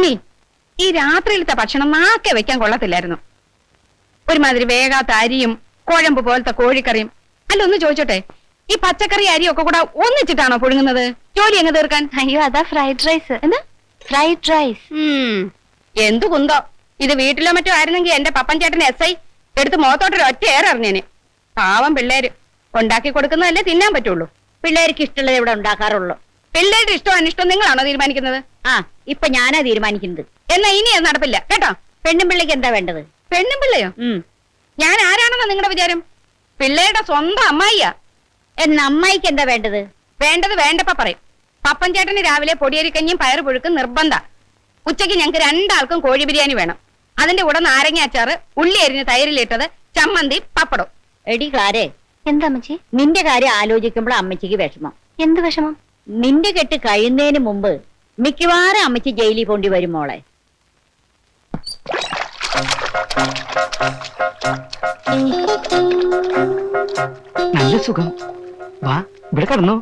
പിന്നെ ഈ രാത്രിയിലത്തെ ഭക്ഷണം നാക്കെ വെക്കാൻ കൊള്ളത്തില്ലായിരുന്നു. ഒരുമാതിരി വേഗാത്ത അരിയും കുഴമ്പ് പോലത്തെ കോഴിക്കറിയും. അല്ല ഒന്ന് ചോദിച്ചോട്ടെ ഈ പച്ചക്കറി അരിയും ഒക്കെ കൂടെ ഒന്നിച്ചിട്ടാണോ പുഴുങ്ങുന്നത്? ജോലി എങ്ങ് തീർക്കാൻ? അയ്യോ അതാ ഫ്രൈഡ് റൈസ്. എന്താ? Fried rice. എന്തു കുന്തോ. ഇത് വീട്ടിലോ മറ്റോ ആയിരുന്നെങ്കിൽ എന്റെ പപ്പൻ ചേട്ടൻ എസ് ഐ എടുത്ത് മുഖത്തോട്ടൊരു ഒറ്റ ഏറെറിഞ്ഞേനെ പാവം പിള്ളേര്. ഉണ്ടാക്കി കൊടുക്കുന്നതല്ലേ തിന്നാൻ പറ്റുള്ളൂ. പിള്ളേർക്ക് ഇഷ്ടമുള്ളത് ഇവിടെ ഉണ്ടാക്കാറുള്ളൂ. പിള്ളേരുടെ ഇഷ്ടം അനിഷ്ടം നിങ്ങളാണോ തീരുമാനിക്കുന്നത്? ആ ഇപ്പൊ ഞാനാ തീരുമാനിക്കുന്നത്. എന്നാ ഇനി അത് നടപ്പില്ല. കേട്ടോ? പെണ്ണും പിള്ളേക്ക് എന്താ വേണ്ടത്? പെണ്ണും പിള്ളയോ? ഉം. ഞാൻ ആരാണെന്നാ നിങ്ങളുടെ വിചാരം? പിള്ളേരുടെ സ്വന്തം അമ്മായിയാ. എന്നാ അമ്മായിക്ക് എന്താ വേണ്ടത്? വേണ്ടത് വേണ്ടപ്പ പറയും. പപ്പൻ ചേട്ടന് രാവിലെ പൊടിയരിക്കഞ്ഞും പയറ് പുഴുക്കും നിർബന്ധ. ഉച്ചയ്ക്ക് ഞങ്ങൾക്ക് രണ്ടാൾക്കും കോഴി ബിരിയാണി വേണം. അതിന്റെ കൂടെ നാരങ്ങ അച്ചാറ് ഉള്ളി അരിഞ്ഞ് തൈരിലിട്ടത് ചമ്മന്തി പപ്പടം എടി ക്ലാരേ എന്താ അമ്മച്ചി? നിന്റെ കാര്യം ആലോചിക്കുമ്പോൾ അമ്മച്ചിക്ക് വിഷമം. എന്ത് വിഷമം? നിന്റെ കെട്ട് കഴിയുന്നതിന് മുമ്പ് മിക്കവാറും അമ്മച്ചി ജയിലിൽ പോണ്ടി വരും മോളെ. നല്ല സുഖം. വാ ഇവിടെ കടന്നു.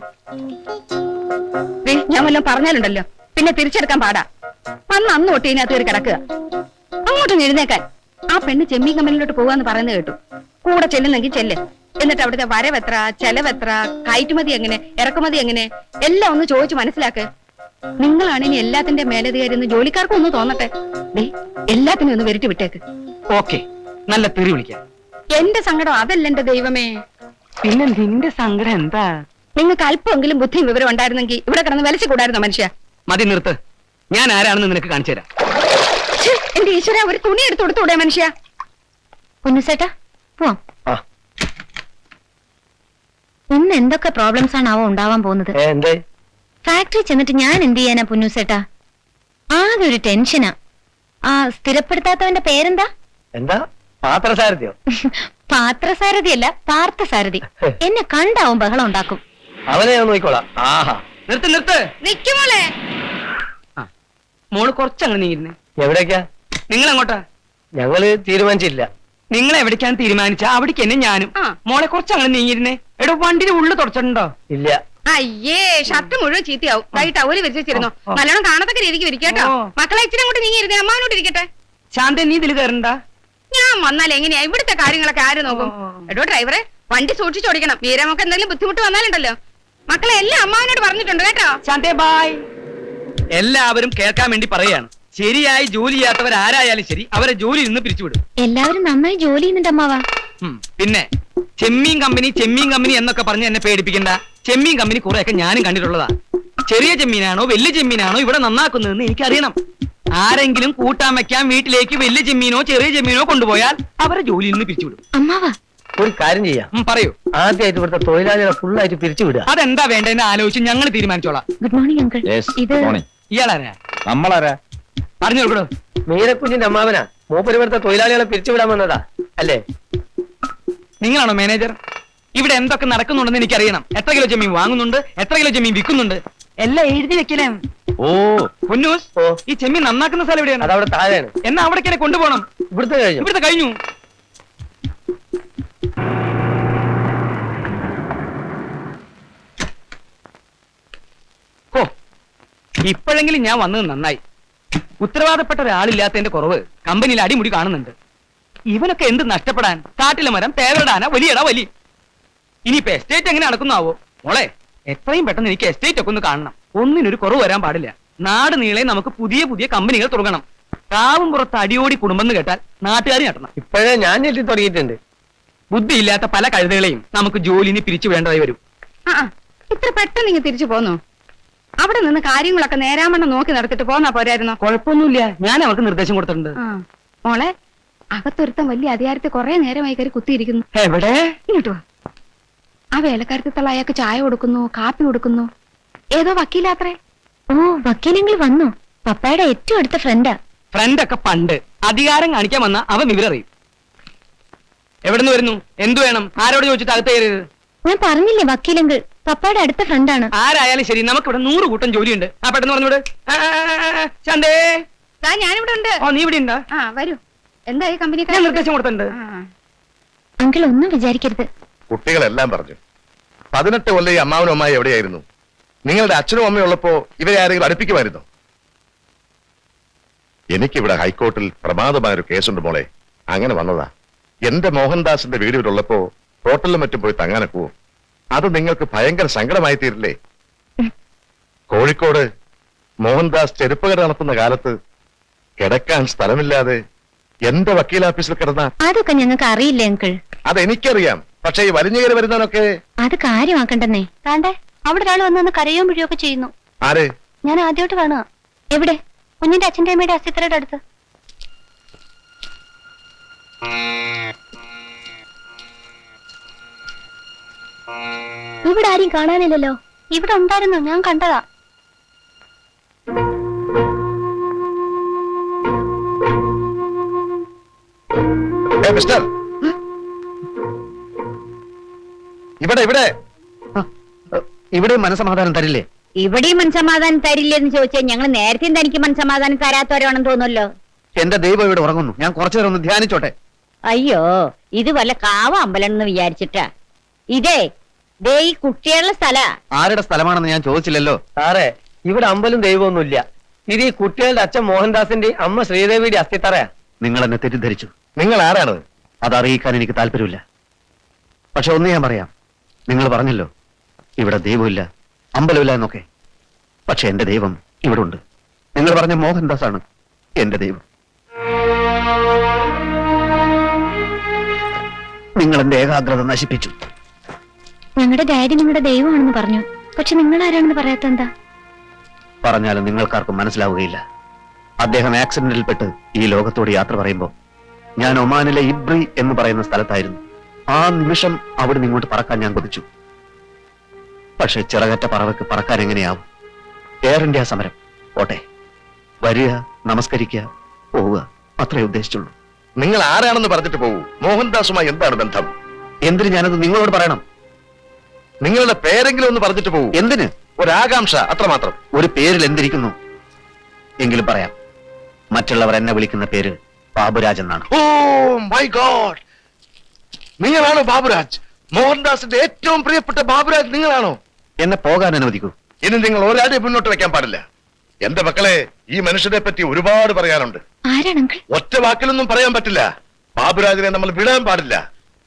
ഞാൻ വല്ലതും പറഞ്ഞാലുണ്ടല്ലോ. പിന്നെ തിരിച്ചെടുക്കാൻ പാടാ. അന്ന് അന്ന് തൊട്ട് ഇതിനകത്ത് കയറി കിടക്കുക. അങ്ങോട്ടും എഴുന്നേക്കാൻ. ആ പെണ്ണ് ചെമ്മീൻ കമ്പനിയിലോട്ട് പോവാന്ന് പറയുന്നത് കേട്ടു. കൂടെ ചെല്ലുന്നെങ്കിൽ ചെല്ല്. എന്നിട്ട് അവിടുത്തെ വരവെത്ര ചെലവെത്ര കയറ്റുമതി എങ്ങനെ ഇറക്കുമതി എങ്ങനെ എല്ലാം ഒന്ന് ചോദിച്ചു മനസ്സിലാക്ക്. നിങ്ങളാണ് ഇനി എല്ലാത്തിന്റെ മേലധികാരി എന്ന് ജോലിക്കാർക്കും ഒന്ന് തോന്നട്ടെ. ദേ എല്ലാത്തിനും ഒന്ന് വെരിട്ടി വിട്ടേക്ക്. ഓക്കെ നല്ല തെറി വിളിക്കാം. എന്റെ സങ്കടം അതല്ല എന്റെ ദൈവമേ. പിന്നെ നിന്റെ സങ്കടം എന്താ? നിങ്ങൾക്ക് അല്പമെങ്കിലും ബുദ്ധിയും വിവരം ഉണ്ടായിരുന്നെങ്കിൽ ഇവിടെ കിടന്ന് വലിച്ചു കൂടായിരുന്നോ മനുഷ്യ? മതി നിർത്ത്. ഞാൻ ആരാണെന്ന് നിനക്ക് കാണിച്ചു തരാം. ഛെ, എന്റെ ഈശ്വര ഒരു തുണി എടുത്തു കൊടുത്തൂടെ മനുഷ്യ. പുന്നുസേട്ടാ പോവാം. ഇന്ന് എന്തൊക്കെ പ്രോബ്ലംസ് ആണ് അവ ഉണ്ടാവാൻ പോകുന്നത്? എന്തേ? ഫാക്ടറി ചെന്നിട്ട് ഞാൻ എന്ത് ചെയ്യാനാ പുന്നൂസേട്ടാ ആകെ ഒരു ടെൻഷനാ ആ. സ്ഥിരപ്പെടുത്താത്തവന്റെ പേരെന്താ? എന്താ? പാത്രസാരഥ്യോ? പാത്രസാരഥിയല്ല പാർത്ഥസാരഥി. എന്നെ കണ്ടാവും ബഹളം ഉണ്ടാക്കും. അവനെ ഞാൻ നോക്കിക്കോളാം. ആഹാ. നിർത്ത് നിർത്ത്. നിക്കുമോളെ ആ മോൾ കുറച്ചങ്ങ് നീങ്ങുന്നേ എവിടേക്കാ? നിങ്ങൾ അങ്ങോട്ടാ ഞങ്ങൾ തീരുമാനിച്ചില്ല. നിങ്ങൾ എവിടേക്കാണ് തീരുമാനിച്ച? അവിടേക്ക് എന്നെ ഞാനും. മോളെ കുറച്ചങ്ങനെ നീങ്ങിരുന്നേ എടോ വണ്ടിന് ഉള്ളു തുടച്ചിട്ടുണ്ടോ? ഇല്ല. അയ്യേ ഷർട്ട് മുഴുവൻ ചീത്തയാവും. കൈട്ട് അവർ വിരിച്ചിരുന്നു. നല്ലോണം കാണത്തക്ക രീതിക്ക് വിരിക്കട്ടോ മക്കളെ ഇച്ചിരി അങ്ങോട്ട് നീങ്ങിയിരുന്നേ അമ്മാവനോട് ഇരിക്കട്ടെ. ശാന്ത നീ ഇതിൽ കയറണ്ട? ഞാൻ വന്നാൽ എങ്ങനെയാ? ഇവിടുത്തെ കാര്യങ്ങളൊക്കെ ആര് നോക്കും? എടോ ഡ്രൈവറെ വണ്ടി സൂക്ഷിച്ചോടിക്കണം വീരമൊക്കെ എന്തെങ്കിലും ബുദ്ധിമുട്ട് വന്നാലുണ്ടല്ലോ. മക്കളെ എല്ലാം അമ്മാവനോട് പറഞ്ഞിട്ടുണ്ട് കേട്ടോ. ശാന്തേ ബായ് എല്ലാവരും കേൾക്കാൻ വേണ്ടി പറയാണ് ശരിയായി ജോലി ചെയ്യാത്തവർ ആരായാലും ശരി അവരെ ജോലി നിന്ന് പിരിച്ചുവിടും. എല്ലാവരും നന്നായി ജോലി ചെയ്യുന്നുണ്ട് അമ്മാവാ. പിന്നെ? ചെമ്മീൻ കമ്പനി ചെമ്മീൻ കമ്പനി എന്നൊക്കെ പറഞ്ഞ് എന്നെ പേടിപ്പിക്കണ്ട. ചെമ്മീൻ കമ്പനി കുറെയൊക്കെ ഞാനും കണ്ടിട്ടുള്ളതാ. ചെറിയ ചെമ്മീനാണോ വലിയ ചെമ്മീനാണോ ഇവിടെ നന്നാക്കുന്നതെന്ന് എനിക്കറിയണം. ആരെങ്കിലും കൂട്ടാൻ വെക്കാൻ വീട്ടിലേക്ക് വലിയ ചെമ്മീനോ ചെറിയ ചെമ്മീനോ കൊണ്ടുപോയാൽ അവരെ ജോലിയിൽ നിന്ന് പിരിച്ചുവിടും. അമ്മാവാ. ഒരു കാര്യം ചെയ്യാം. ഉം, പറയൂ. ആദ്യമായിട്ട് ഇവിടുത്തെ തൊഴിലാളികളെ ഫുള്ളായിട്ട് പിരിച്ചു വിടുക അതെന്താ വേണ്ടതെന്ന് ആലോചിച്ച് ഞങ്ങൾ തീരുമാനിച്ചോളാം. ഗുഡ് മോർണിംഗ് അങ്കിൾ ഇത് ഇയാളാരാ? നമ്മളാരാ? പറഞ്ഞു കൊടുക്കണോ? മീരക്കുഞ്ഞിന്റെ അമ്മാവനാ. മൂപ്പര് ഇവിടുത്തെ തൊഴിലാളികളെ പിരിച്ചു വിടാൻ വന്നതാ. അല്ലേ? നിങ്ങളാണോ മാനേജർ? ഇവിടെ എന്തൊക്കെ നടക്കുന്നുണ്ടെന്ന് എനിക്ക് അറിയണം എത്ര കിലോ ചെമ്മീൻ വാങ്ങുന്നുണ്ട്? എത്ര കിലോ ചെമ്മീൻ വിൽക്കുന്നുണ്ട്? എല്ലാം എഴുതി വെക്കലേ. ഓ. പൊന്നൂസ് ഓ. ഈ ചെമ്മീൻ നന്നാക്കുന്ന സ്ഥലം എവിടെയാണ്? അതവിടെ താഴെയാണ്. എന്നാ അവിടേക്ക് എന്നെ കൊണ്ടുപോകണം. ഇവിടുത്തെ കഴിഞ്ഞു? ഇവിടുത്തെ കഴിഞ്ഞു. ഓ ഇപ്പോഴെങ്കിലും ഞാൻ വന്നത് നന്നായി. ഉത്തരവാദപ്പെട്ട ഒരാളില്ലാത്തതിന്റെ കുറവ് കമ്പനിയിൽ അടിമുടി കാണുന്നുണ്ട്. ഇവനൊക്കെ എന്ത് നഷ്ടപ്പെടാൻ? കാട്ടിലെ മരം തേവരടാന വലിയടാ വലി. ഇനിയിപ്പോ എസ്റ്റേറ്റ് എങ്ങനെ നടക്കുന്നാവോ? മോളെ എത്രയും പെട്ടെന്ന് എനിക്ക് എസ്റ്റേറ്റ് ഒക്കെ ഒന്ന് കാണണം. ഒന്നിനൊരു കുറവ് വരാൻ പാടില്ല. നാട് നീളെ നമുക്ക് പുതിയ പുതിയ കമ്പനികൾ തുടങ്ങണം. കാവും പുറത്ത് അടിയോടി കുടുംബം എന്ന് കേട്ടാൽ നാട്ടുകാർ നടണം ഇപ്പോഴേ ഞാൻ ഞെട്ടി തുടങ്ങിയിട്ടുണ്ട്. ബുദ്ധിയില്ലാത്ത പല കഴുതകളെയും നമുക്ക് ജോലിന് പിരിച്ചു വേണ്ടതായി വരും. ആ ആ, ഇത്ര പെട്ടെന്ന് ഇങ്ങ് തിരിച്ചു പോന്നു? അവിടെ നിന്ന് കാര്യങ്ങളൊക്കെ നേരാമണ്ണം നോക്കി നടത്തിട്ട് പോന്നാ പോരായിരുന്നോ? കുഴപ്പമൊന്നുമില്ല. ഞാൻ അവർക്ക് നിർദ്ദേശം കൊടുത്തിട്ടുണ്ട്. ആ. മോളെ അകത്തൊരുത്തൻ വലിയ അധികാരത്തെ കുറെ നേരമായി കയറി കുത്തിയിരിക്കുന്നു. എവിടെ? ഇങ്ങോട്ട് ആ വേലക്കാരത്തിത്തുള്ള അയാൾക്ക് ചായ കൊടുക്കുന്നു കാപ്പി കൊടുക്കുന്നു. ഏതോ വക്കീലാത്രേ? ഓ വക്കീലെങ്കിൽ വന്നു. പപ്പായുടെ ഏറ്റവും അടുത്ത ഫ്രണ്ടാ. ഫ്രണ്ട് ഒക്കെ പണ്ട്. അധികാരം കാണിക്കാൻ വന്ന അവൻ വിവരറിയും എവിടുന്ന് വരുന്നു? എന്തു വേണം? ആരോട് ചോദിച്ചിട്ട് അകത്ത് കയറിയത്? ഞാൻ പറഞ്ഞില്ലേ വക്കീലെങ്കിൽ. പപ്പായുടെ അടുത്ത ഫ്രണ്ടാണ്. ആരായാലും ശരി നമുക്ക് ഇവിടെ നൂറ് കൂട്ടം ജോലിയുണ്ട്. ആ പെട്ടെന്ന് പറഞ്ഞോട് ആ, ആ, ആ, ആ, ശാന്തേ ഞാനിവിടെ ഉണ്ട് ഓ നീ ഇവിടെ ഉണ്ടാ ആ വരൂ. എന്തായി ഞാൻ കമ്പനിക്കാർ നിർദ്ദേശം കൊടുത്തിട്ടുണ്ട്. അങ്കിൾ ഒന്നും വിചാരിക്കരുത്. കുട്ടികളെല്ലാം പറഞ്ഞു. പതിനെട്ട് കൊല്ലം ഈ അമ്മാവനും അമ്മായി എവിടെയായിരുന്നു? നിങ്ങളുടെ അച്ഛനും അമ്മയും ഉള്ളപ്പോ ഇവരെ ആരെങ്കിലും അടുപ്പിക്കുമായിരുന്നു? എനിക്കിവിടെ ഹൈക്കോർട്ടിൽ പ്രമാദമായൊരു കേസുണ്ട് മോളെ. അങ്ങനെ വന്നതാ. എന്റെ മോഹൻദാസിന്റെ വീട് ഇവിടെ ഉള്ളപ്പോ ഹോട്ടലിലും മറ്റും പോയി തങ്ങാനൊക്കുവോ അത് നിങ്ങൾക്ക് ഭയങ്കര സങ്കടമായി തീരില്ലേ കോഴിക്കോട് മോഹൻദാസ് ചെരുപ്പകര നടത്തുന്ന കാലത്ത് കിടക്കാൻ സ്ഥലമില്ലാതെ എന്റെ വക്കീൽ ഓഫീസിൽ കിടന്ന? അതൊക്കെ ഞങ്ങൾക്ക് അറിയില്ല അങ്കിൾ. അതെനിക്കറിയാം. പക്ഷെ ഈ വലിഞ്ഞുകയറി വരുന്നവനൊക്കെ അത് കാര്യമാക്കണ്ടെന്നേ. താണ്ടേ അവിടെ ഒരാൾ വന്നു കരയോ മുഴിയൊക്കെ ചെയ്യുന്നു. ആര്? ഞാൻ ആദ്യമായിട്ട് കാണുക. എവിടെ? കുഞ്ഞിന്റെ അച്ഛന്റെ അമ്മയുടെ അസ്ഥിത്രയുടെ അടുത്ത്. ഇവിടെ ആരും കാണാനില്ലല്ലോ. ഇവിടെ ഉണ്ടായിരുന്നു? ഞാൻ കണ്ടതാ. മിസ്റ്റർ. ഇവിടെ ഇവിടെ. ഇവിടെ മനസമാധാനം തരില്ലേ? ഇവിടെയും മനസമാധാനം തരില്ലെന്ന് ചോദിച്ചാൽ ഞങ്ങൾ നേരത്തെ തനിക്ക് മനസമാധാനം തരാത്തവരാണെന്ന് തോന്നുമല്ലോ എന്റെ ദൈവം ഇവിടെ ഉറങ്ങുന്നു. ഞാൻ കുറച്ചു നേരം ഒന്ന് ധ്യാനിച്ചോട്ടെ. അയ്യോ ഇത് വല്ല കാവ അമ്പലം എന്ന് വിചാരിച്ചിട്ടാ. ഇതേ ദേ ഈ കുട്ടികളുടെ സ്ഥല. ആരുടെ സ്ഥലമാണെന്ന് ഞാൻ ചോദിച്ചില്ലല്ലോ. സാറേ ഇവിടെ അമ്പലും ദൈവമൊന്നുമില്ല. ഇത് ഈ കുട്ടികളുടെ അച്ഛൻ മോഹൻദാസിന്റെ അമ്മ ശ്രീദേവിയുടെ അസ്ഥിത്തറയാ. നിങ്ങൾ എന്നെ തെറ്റിദ്ധരിച്ചു. നിങ്ങൾ ആരാണ്? അത് അറിയിക്കാൻ എനിക്ക് താല്പര്യമില്ല. പക്ഷെ ഒന്ന് ഞാൻ പറയാം. നിങ്ങൾ പറഞ്ഞല്ലോ ഇവിടെ ദൈവമില്ല അമ്പലമില്ല എന്നൊക്കെ. പക്ഷെ എന്റെ ദൈവം ഇവിടെ ഉണ്ട് നിങ്ങൾ പറഞ്ഞ മോഹൻദാസ് ആണ് എന്റെ ദൈവം. നിങ്ങൾ എന്റെ ഏകാഗ്രത നശിപ്പിച്ചു. ഞങ്ങളുടെ ഡാഡി നിങ്ങളുടെ ദൈവമാണെന്ന് പറഞ്ഞു. പക്ഷെ നിങ്ങൾ ആരാണെന്ന് പറയാത്ത എന്താ പറഞ്ഞാലും നിങ്ങൾക്കാർക്കും മനസ്സിലാവുകയില്ല. അദ്ദേഹം ആക്സിഡന്റിൽപ്പെട്ട് ഈ ലോകത്തോട് യാത്ര പറയുമ്പോൾ ഞാൻ ഒമാനിലെ ഇബ്രി എന്ന് പറയുന്ന സ്ഥലത്തായിരുന്നു. ആ നിമിഷം അവിടെ ഇങ്ങോട്ട് പറക്കാൻ ഞാൻ കൊതിച്ചു. പക്ഷെ ചിറകറ്റ പറവയ്ക്ക് പറക്കാൻ എങ്ങനെയാവും? എയർ ഇന്ത്യ സമരം. ഓട്ടെ വരിക നമസ്കരിക്കുക പോവുക. അത്രേ ഉദ്ദേശിച്ചുള്ളൂ. നിങ്ങൾ ആരാണെന്ന് പറഞ്ഞിട്ട് പോകൂ. മോഹൻദാസുമായി എന്താണ് ബന്ധം? എന്തിന് ഞാനത് നിങ്ങളോട് പറയണം? നിങ്ങളുടെ പേരെങ്കിലും ഒന്ന് പറഞ്ഞിട്ട് പോകൂ. എന്തിന്? ഒരാകാംക്ഷ അത്രമാത്രം. ഒരു പേരിൽ എന്തിരിക്കുന്നു? എങ്കിലും പറയാം. മറ്റുള്ളവർ എന്നെ വിളിക്കുന്ന പേര് ബാബുരാജ് എന്നാണ്. ഓ മൈ ഗോഡ് നിങ്ങളാണോ ബാബുരാജ്? മോഹൻദാസിന്റെ ഏറ്റവും പ്രിയപ്പെട്ട ബാബുരാജ് നിങ്ങളാണോ? എന്നെ പോകാൻ അനുവദിക്കൂ. ഇനി നിങ്ങൾ ഒരാടി മുന്നോട്ട് വെക്കാൻ പാടില്ല. എന്റെ മക്കളെ ഈ മനുഷ്യനെ പറ്റി ഒരുപാട് പറയാനുണ്ട്. ആരാണ് അങ്കിൾ ഒറ്റ വാക്കിലൊന്നും പറയാൻ പറ്റില്ല. ബാബുരാജിനെ നമ്മൾ വിടാൻ പാടില്ല.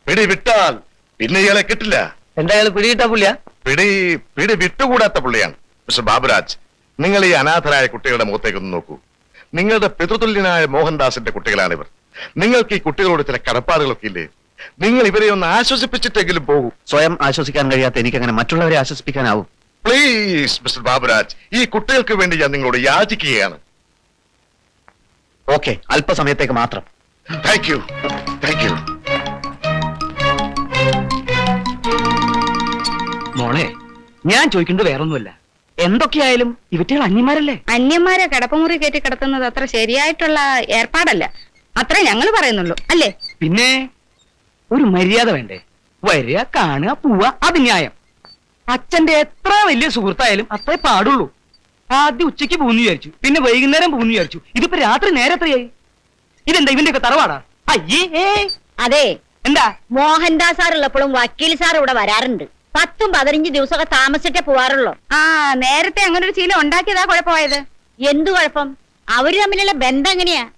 പിടി വിട്ടാൽ പിന്നെ ഇയാളെ കിട്ടില്ല. എന്തായാലും പിടികിട്ടാ പുള്ളിയാ? പിടി പിടി വിട്ടുകൂടാത്ത പുള്ളിയാണ് മിസ്റ്റർ ബാബുരാജ്. നിങ്ങൾ ഈ അനാഥരായ കുട്ടികളുടെ മുഖത്തേക്കൊന്ന് നോക്കൂ. നിങ്ങളുടെ പിതൃതുല്യനായ മോഹൻദാസിന്റെ കുട്ടികളാണിവർ. നിങ്ങൾക്ക് ഈ കുട്ടികളോട് ചില കടപ്പാടുകളൊക്കെ ഇല്ലേ? നിങ്ങൾ ഇവരെ ഒന്ന് ആശ്വസിപ്പിച്ചിട്ടെങ്കിലും പോകും. സ്വയം ആശ്വസിക്കാൻ കഴിയാത്ത എനിക്ക് അങ്ങനെ മറ്റുള്ളവരെ ആശ്വസിപ്പിക്കാനാവും. പ്ലീസ് മിസ്റ്റർ ബാബുരാജ് ഈ കുട്ടികൾക്ക് വേണ്ടി ഞാൻ നിങ്ങളോട് യാചിക്കുകയാണ്. ഓക്കെ അല്പസമയത്തേക്ക് മാത്രം. താങ്ക് യു താങ്ക് യു മോളെ ഞാൻ ചോദിക്കുന്നത് വേറൊന്നുമല്ല. എന്തൊക്കെയായാലും ഇവറ്റകൾ അന്യന്മാരല്ലേ? അന്യന്മാരെ കിടപ്പമുറി കയറ്റി കിടത്തുന്നത് അത്ര ശരിയായിട്ടുള്ള ഏർപ്പാടല്ല. അത്ര ഞങ്ങൾ പറയുന്നുള്ളൂ. അല്ലേ? പിന്നെ ഒരു മര്യാദ വേണ്ടേ? വരിക കാണുക പോവുക അത് ന്യായം. അച്ഛന്റെ എത്ര വലിയ സുഹൃത്തായാലും അത്രേ പാടുള്ളൂ. ആദ്യം ഉച്ചയ്ക്ക് പോകുന്നു വിചാരിച്ചു. പിന്നെ വൈകുന്നേരം പോകുന്നു വിചാരിച്ചു. ഇതിപ്പോ രാത്രി നേരെ എത്രയായി? ഇതെന്താ ഇവന്റെ ഒക്കെ തറവാടാ? അയ്യേ അതെ. എന്താ? മോഹൻദാസ് സാർ ഉള്ളപ്പോഴും വക്കീൽ സാർ ഇവിടെ വരാറുണ്ട്. പത്തും പതിനഞ്ച് ദിവസമൊക്കെ താമസിച്ചിട്ടേ പോവാറുള്ളൂ. ആ നേരത്തെ അങ്ങനെ ഒരു ശീലം ഉണ്ടാക്കിയതാ കുഴപ്പമായത്. എന്തു കുഴപ്പം? അവർ തമ്മിലുള്ള ബന്ധം എങ്ങനെയാ?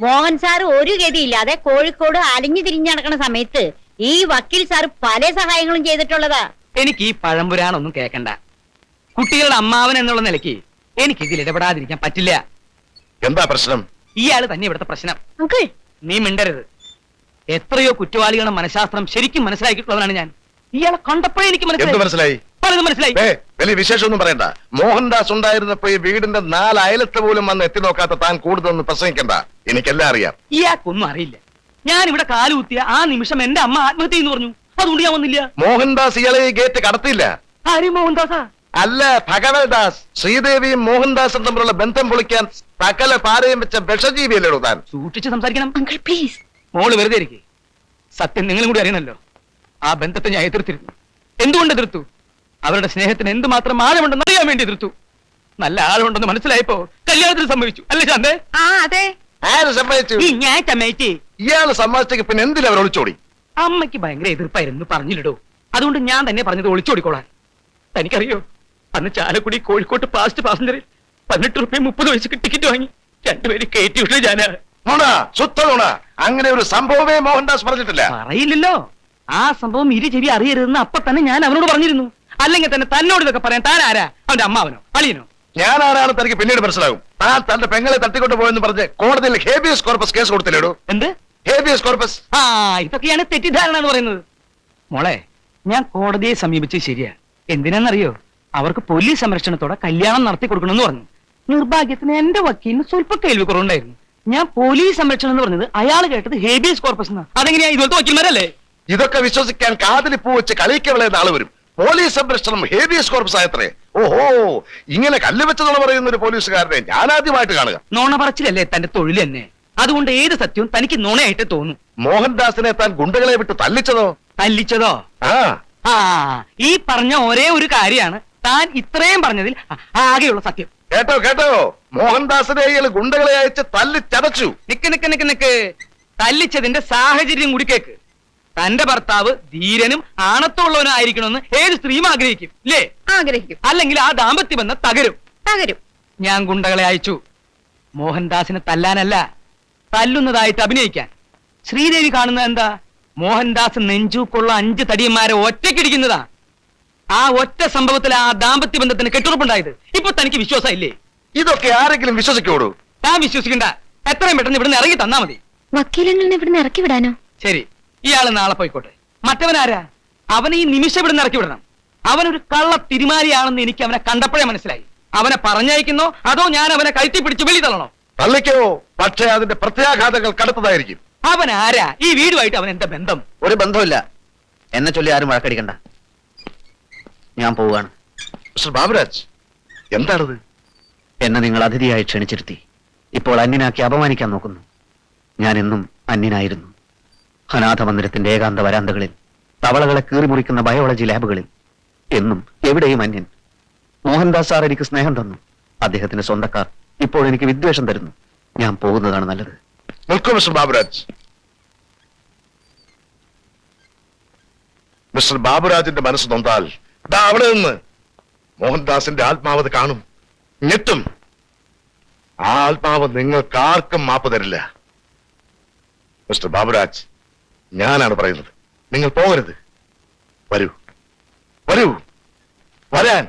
മോഹൻ സാർ ഒരു ഗതിയില്ലാതെ കോഴിക്കോട് അലിഞ്ഞു തിരിഞ്ഞു നടക്കുന്ന സമയത്ത് ഈ വക്കീൽ സാർ പല സഹായങ്ങളും ചെയ്തിട്ടുള്ളതാ. എനിക്ക് ഈ പഴംപുരാണൊന്നും കേക്കണ്ട. കുട്ടികളുടെ അമ്മാവൻ എന്നുള്ള നിലയ്ക്ക് എനിക്ക് ഇതിൽ ഇടപെടാതിരിക്കാൻ പറ്റില്ല. എന്താ പ്രശ്നം? ഇയാൾ തന്നെ ഇവിടുത്തെ പ്രശ്നം. അങ്കിൾ. നീ മിണ്ടരുത്. എത്രയോ കുറ്റവാളികളുടെ മനഃശാസ്ത്രം ശരിക്കും മനസ്സിലാക്കിയിട്ടുള്ളവനാണ് ഞാൻ. ഇയാളെ കണ്ടപ്പോഴേ എനിക്ക് എന്ത് മനസ്സിലായി? പലതും മനസ്സിലായി. ഏ വലിയ വിശേഷമൊന്നും പറയണ്ട. മോഹൻദാസ് ഉണ്ടായിരുന്നപ്പോ ഈ വീടിന്റെ നാല് അയലത്ത് പോലും വന്ന് എത്തി നോക്കാത്ത താൻ കൂടുതലൊന്നും പ്രസംഗിക്കണ്ട. എനിക്കെല്ലാം അറിയാം. ഇയാൾക്കൊന്നും അറിയില്ല. ഞാൻ ഇവിടെ കാലുകുത്തിയ ആ നിമിഷം എന്റെ അമ്മ ആത്മഹത്യ ചെയ്യുന്നു പറഞ്ഞു. അതുകൊണ്ട് ഞാൻ വന്നില്ല. മോഹൻദാസ് ഇയാളെ ഈ ഗേറ്റ് കടത്തിയില്ല. ആരും മോഹൻദാസാ? അല്ല ഭഗവൽദാസ്. ശ്രീദേവിയും മോഹൻദാസും തമ്മിലുള്ള ബന്ധം പൊളിക്കാൻ സകല പാരയും വെച്ച വിഷജീവിയല്ലേ താൻ? സൂക്ഷിച്ച് സംസാരിക്കണം. അങ്കിൾ പ്ലീസ് മോൾ വെറുതെ ഇരിക്കേ. സത്യം നിങ്ങളും കൂടി അറിയണല്ലോ. ആ ബന്ധത്തെ ഞാൻ എതിർത്തിരുന്നു. എന്തുകൊണ്ട് എതിർത്തു? അവരുടെ സ്നേഹത്തിന് എന്തുമാത്രം ആഴമുണ്ടെന്ന് അറിയാൻ വേണ്ടി എതിർത്തു. നല്ല ആഴമുണ്ടെന്ന് മനസ്സിലായപ്പോ കല്യാണത്തിന് സമ്മതിച്ചു. അല്ലേ ശാന്തേ? ആ അതെ. ആര് സമ്മതിച്ചു? ഞാൻ ചമ്മേറ്റി ഇയാൾ സമ്മതിച്ചെങ്കിൽ പിന്നെ എന്തിനാ അവർ ഒളിച്ചോടി അമ്മയ്ക്ക് ഭയങ്കര എതിർപ്പായിരുന്നു പറഞ്ഞില്ലടോ. അതുകൊണ്ട് ഞാൻ തന്നെ പറഞ്ഞത് ഒളിച്ചോടിക്കോളാൻ. തനിക്കറിയോ? അന്ന് ചാലക്കുടി കോഴിക്കോട്ട് പാസ്റ്റ് പാസഞ്ചറിൽ പതിനെട്ട് റുപ്യ മുപ്പത് വയസ്സ് ടിക്കറ്റ് വാങ്ങി. രണ്ടുപേര് കയറ്റി വിട്ടു ഞാൻ നുണ ശുദ്ധ നുണ അങ്ങനെ ഒരു സംഭവമേ മോഹൻദാസ് പറഞ്ഞിട്ടില്ല. പറയില്ലല്ലോ. ആ സംഭവം ഇരു ചെവി അറിയരുതെന്ന് അപ്പൊ തന്നെ ഞാൻ അവനോട് പറഞ്ഞിരുന്നു. അല്ലെങ്കിൽ തന്നെ തന്നോട് ഇതൊക്കെ പറയാൻ താൻ ആരാ? അവന്റെ അമ്മാവനോ? അളിയനോ? ഞാൻ ആരാണ് തനിക്ക് പിന്നീട് മനസ്സിലാകും. താൻ തന്റെ പെങ്ങളെ തട്ടിക്കൊണ്ട് പോയെന്ന് പറഞ്ഞ് കോടതിയിൽ ഹേബിയസ് കോർപ്പസ് കേസ് കൊടുത്തില്ലേടോ? എന്ത്? Habeas corpus. ആ ഇതൊക്കെയാണ് തെറ്റിദ്ധാരണ എന്ന് പറയുന്നത്. മോളെ ഞാൻ കോടതിയെ സമീപിച്ച് ശരിയാ. എന്തിനാന്നറിയോ അവർക്ക് പോലീസ് സംരക്ഷണത്തോടെ കല്യാണം നടത്തി കൊടുക്കണമെന്ന് പറഞ്ഞു. നിർഭാഗ്യത്തിന് എന്റെ വക്കീലിന് സ്വല്പ കേൾവി കുറവുണ്ടായിരുന്നു ഞാൻ പോലീസ് സംരക്ഷണം എന്ന് പറഞ്ഞത് അയാൾ കേട്ടത് ഹേബിയസ് കോർപ്പസ് എന്നാ അതെങ്ങനെയാ ഇതുപോലത്തെ വക്കീൽമാരല്ലേ? ഇതൊക്കെ വിശ്വസിക്കാൻ കാതിലിപ്പൂ വെച്ച് കളിക്കവളെ നാളെ വരും. പോലീസ് സംരക്ഷണം ഹേബിയസ് കോർപ്പസ് ആയത്രേ. ഓഹോ ഇങ്ങനെ കല്ല് വെച്ചതെന്ന് പറയുന്ന ഒരു പോലീസുകാരനെ ഞാൻ ആദ്യമായിട്ട് കാണുക. നോണ പറച്ചിലല്ലേ തന്റെ തൊഴിൽ തന്നെ? അതുകൊണ്ട് ഏത് സത്യവും തനിക്ക് നുണയായിട്ട് തോന്നും. മോഹൻദാസിനെ താൻ ഗുണ്ടകളെ വിട്ട് തല്ലിച്ചതോ? തല്ലിച്ചതോ? ആ. ആ ഈ പറഞ്ഞ ഒരേ ഒരു കാര്യമാണ് താൻ ഇത്രയും പറഞ്ഞതിൽ ആ- ആകെയുള്ള സത്യം. കേട്ടോ കേട്ടോ. മോഹൻദാസിനെ ഇയാൾ ഗുണ്ടകളെ അയച്ച് തല്ലിച്ചതച്ചു. നിക്ക് നിക്ക് നിക്ക് നിക്ക്. തല്ലിച്ചതിന്റെ സാഹചര്യം കൂടി കേക്ക്. തന്റെ ഭർത്താവ് ധീരനും ആണത്തുള്ളവനും ആയിരിക്കണമെന്ന് ഏത് സ്ത്രീയും ആഗ്രഹിക്കും ഇല്ലേ? ആഗ്രഹിക്കും. അല്ലെങ്കിൽ ആ ദാമ്പത്യ ബന്ധം തകരും. തകരും. ഞാൻ ഗുണ്ടകളെ അയച്ചു. മോഹൻദാസിനെ തല്ലാനല്ല തല്ലുന്നതായിട്ട് അഭിനയിക്കാൻ. ശ്രീദേവി കാണുന്നത് എന്താ? മോഹൻദാസ് നെഞ്ചൂക്കുള്ള അഞ്ച് തടിയന്മാരെ ഒറ്റക്കിടിക്കുന്നതാ ആ ഒറ്റ സംഭവത്തിൽ ആ ദാമ്പത്യ ബന്ധത്തിന് കെട്ടുറപ്പുണ്ടായത്. ഇപ്പൊ തനിക്ക് വിശ്വാസം ഇല്ലേ ഇതൊക്കെ ആരെങ്കിലും വിശ്വസിക്കോടൂ താൻ വിശ്വസിക്കണ്ട. എത്രയും പെട്ടെന്ന് ഇവിടുന്ന് ഇറങ്ങി തന്നാ മതി. വക്കീലങ്ങളിൽ ഇവിടുന്ന് ഇറക്കി വിടാനോ? ശരി. ഇയാൾ നാളെ പോയിക്കോട്ടെ. മറ്റവനാരാ? അവനെ ഈ നിമിഷം ഇവിടെ ഇറക്കി വിടണം. അവനൊരു കള്ള തിരുമാലിയാണെന്ന് എനിക്ക് അവനെ കണ്ടപ്പോഴേ മനസ്സിലായി. അവനെ പറഞ്ഞയക്കുന്നോ അതോ ഞാൻ അവനെ കഴുത്തി പിടിച്ച് വെളി തള്ളണോ? തള്ളിക്കോ? പക്ഷേ അതിന്റെ പ്രത്യാഘാതങ്ങൾ കടുത്തതായിരിക്കും. അവൻ ആരാ ഈ വീടുമായിട്ട് അവൻ എന്താ ബന്ധം? ഒരു ബന്ധമില്ല എന്നെ ചൊല്ലി ആരും വഴക്കടിക്കണ്ട. ഞാൻ പോവുകയാണ്. മിസ്റ്റർ ബാബുരാജ് എന്താണത്? എന്നെ നിങ്ങൾ അതിഥിയായി ക്ഷണിച്ചിരുത്തി. ഇപ്പോൾ അന്യനാക്കി അപമാനിക്കാൻ നോക്കുന്നു. ഞാൻ എന്നും അന്യനായിരുന്നു. അനാഥ മന്ദിരത്തിന്റെ ഏകാന്ത വരാന്തകളിൽ തവളകളെ കീറിമുറിക്കുന്ന ബയോളജി ലാബുകളിൽ എന്നും എവിടെയും അന്യൻ. മോഹൻദാസ് സാർ എനിക്ക് സ്നേഹം തന്നു. അദ്ദേഹത്തിന്റെ സ്വന്തക്കാർ ഇപ്പോൾ എനിക്ക് വിദ്വേഷം തരുന്നു. ഞാൻ പോകുന്നതാണ് നല്ലത്. മിസ്റ്റർ ബാബുരാജ് മിസ്റ്റർ ബാബുരാജിന്റെ മനസ്സ് നൊന്താൽ ദാ അവിടെ നിന്ന് മോഹൻദാസിന്റെ ആത്മാവത് കാണും. ഞെട്ടും. ആ ആത്മാവ് നിങ്ങൾക്കാർക്കും മാപ്പ് തരില്ല. മിസ്റ്റർ ബാബുരാജ് ഞാനാണ് പറയുന്നത്. നിങ്ങൾ പോകരുത്. വരൂ. വരൂ. വരാൻ.